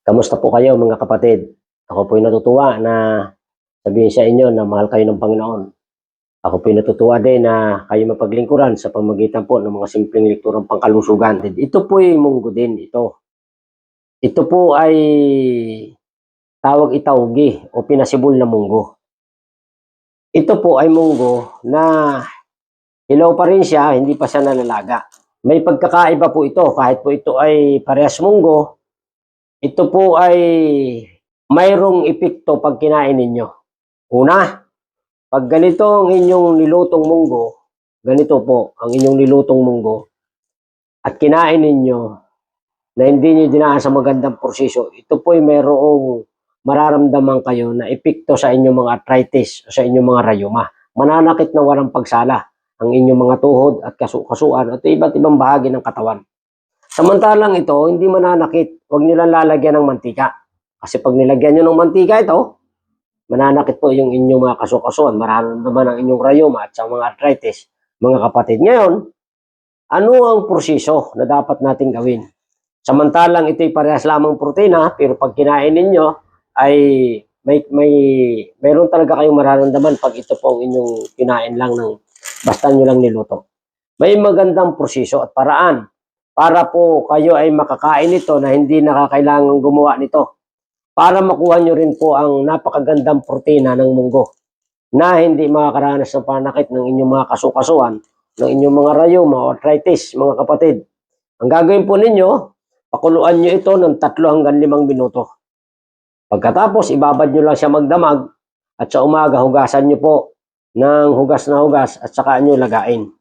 Kamusta po kayo mga kapatid? Ako po'y natutuwa na sabihin sa inyo na mahal kayo ng Panginoon. Ako po'y natutuwa din na kayo mapaglingkuran sa pamagitan po ng mga simpleng lekturang pangkalusugan. Ito po'y munggo din, ito. Ito po ay tawag itawgi o pinasibol na munggo. Ito po ay munggo na hilaw pa rin siya, hindi pa siya nalalaga. May pagkakaiba po ito kahit po ito ay parehas munggo, ito po ay mayroong epekto pag kinain ninyo. Una, pag ganito ang inyong nilutong munggo, ganito po ang inyong nilutong munggo, at kinain ninyo na hindi nyo dinaan sa magandang proseso, ito po ay mayroong mararamdaman kayo na epekto sa inyong mga arthritis o sa inyong mga rayuma. Mananakit na walang pagsala ang inyong mga tuhod at kasu-kasuan at iba't ibang bahagi ng katawan. Samantalang ito, hindi mananakit. Huwag nyo lang lalagyan ng mantika. Kasi pag nilagyan nyo ng mantika ito, mananakit po yung inyong mga kasu-kasuan. Mararamdaman ang inyong rayuma at sa mga arthritis. Mga kapatid, ngayon, ano ang proseso na dapat nating gawin? Samantalang ito'y parehas lamang protina, pero pag kinain ninyo, ay may may meron talaga kayong mararamdaman pag ito po ang inyong kinain lang ng basta nyo lang niluto. May magandang proseso at paraan para po kayo ay makakain ito na hindi nakakailangan gumawa nito. Para makuha nyo rin po ang napakagandang protina ng munggo na hindi makakaranas ng panakit ng inyong mga kasukasuan, ng inyong mga rayuma o arthritis, mga kapatid. Ang gagawin po ninyo, pakuluan nyo ito ng tatlo hanggang limang minuto. Pagkatapos, ibabad nyo lang siya magdamag at sa umaga, hugasan nyo po ng hugas na hugas at saka nyo lagain.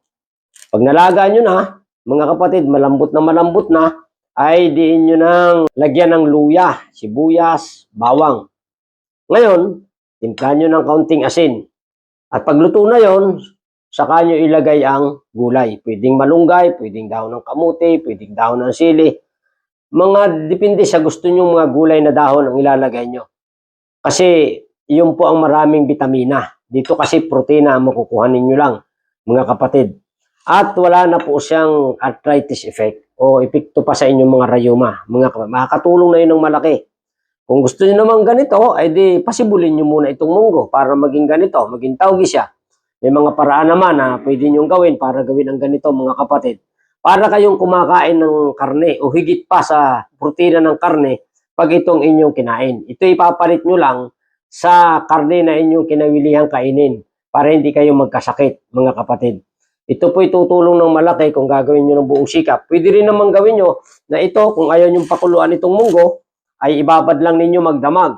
Pag nalaga nyo na, mga kapatid, malambot na malambot na, ay diin nyo nang lagyan ng luya, sibuyas, bawang. Ngayon, timpla nyo ng kaunting asin. At pagluto na yon, saka nyo ilagay ang gulay. Pwedeng malunggay, pwedeng dahon ng kamuti, pwedeng dahon ng sili. Mga depende sa gusto nyo mga gulay na dahon ang ilalagay nyo. Kasi yun po ang maraming vitamina. Dito kasi protina ang makukuha ninyo lang, mga kapatid. At wala na po siyang arthritis effect o epekto pa sa inyong mga rayuma. Mga makakatulong na yun ng malaki. Kung gusto niyo naman ganito, ay di pasibulin niyo muna itong munggo para maging ganito, maging tawgi siya. May mga paraan naman na pwede niyong gawin para gawin ang ganito mga kapatid. Para kayong kumakain ng karne o higit pa sa protina ng karne pag itong inyong kinain. Ito ipapalit nyo lang sa karne na inyong kinawilihang kainin para hindi kayo magkasakit, mga kapatid. Ito po tutulong ng malaki kung gagawin nyo ng buong sikap. Pwede rin naman gawin nyo na ito, kung ayaw nyo pakuluan itong munggo, ay ibabad lang ninyo magdamag.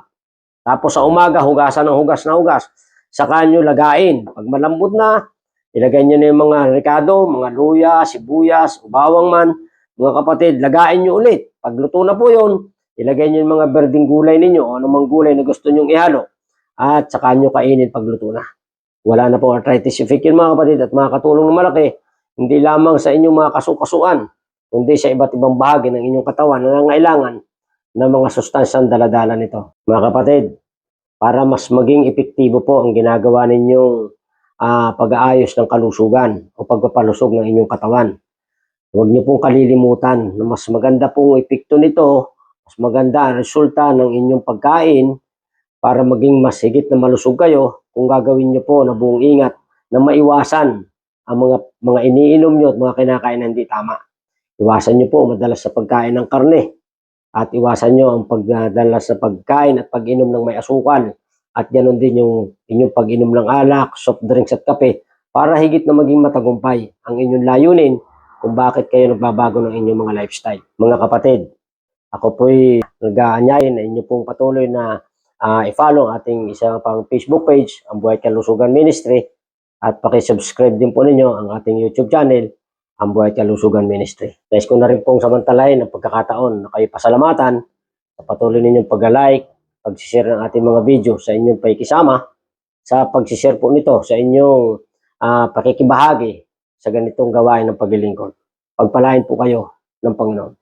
Tapos sa umaga, hugasan ng hugas na hugas. Saka nyo lagain. Pag malambot na, ilagay nyo na yung mga ricado, mga luya, sibuyas, bawang man. Mga kapatid, lagain nyo ulit. Pag luto na po yun, ilagay nyo yung mga berding gulay ninyo o anumang gulay na gusto nyong ihalo. At saka nyo kainin pag luto na. Wala na po arthritis effect yun mga kapatid at makakatulong ng malaki. Hindi lamang sa inyong mga kasukasuan, kundi sa iba't ibang bahagi ng inyong katawan na nangailangan ng mga sustansyang daladala nito. Mga kapatid, para mas maging epektibo po ang ginagawa ninyong ah, pag-aayos ng kalusugan o pagpapalusog ng inyong katawan. Huwag niyo pong kalilimutan na mas maganda pong epekto nito, mas maganda ang resulta ng inyong pagkain para maging mas higit na malusog kayo kung gagawin niyo po na buong ingat na maiwasan ang mga mga iniinom niyo at mga kinakain na hindi tama. Iwasan niyo po madalas sa pagkain ng karne at iwasan nyo ang pagdala sa pagkain at pag-inom ng may asukal at ganoon din yung inyong pag-inom ng alak, soft drinks at kape para higit na maging matagumpay ang inyong layunin kung bakit kayo nagbabago ng inyong mga lifestyle. Mga kapatid, ako po'y nag-aanyayin na inyo pong patuloy na ah, i-follow ang ating isang pang Facebook page, ang Buhay Kalusugan Ministry at pakisubscribe din po ninyo ang ating YouTube channel ang Buhay Kalusugan Ministry. Nais ko na rin pong samantalahin ang pagkakataon na kayo pasalamatan sa patuloy ninyong pag-like, pag-share ng ating mga video sa inyong paikisama, sa pag-share po nito sa inyong ah, pakikibahagi sa ganitong gawain ng paglilingkod. Pagpalain po kayo ng Panginoon.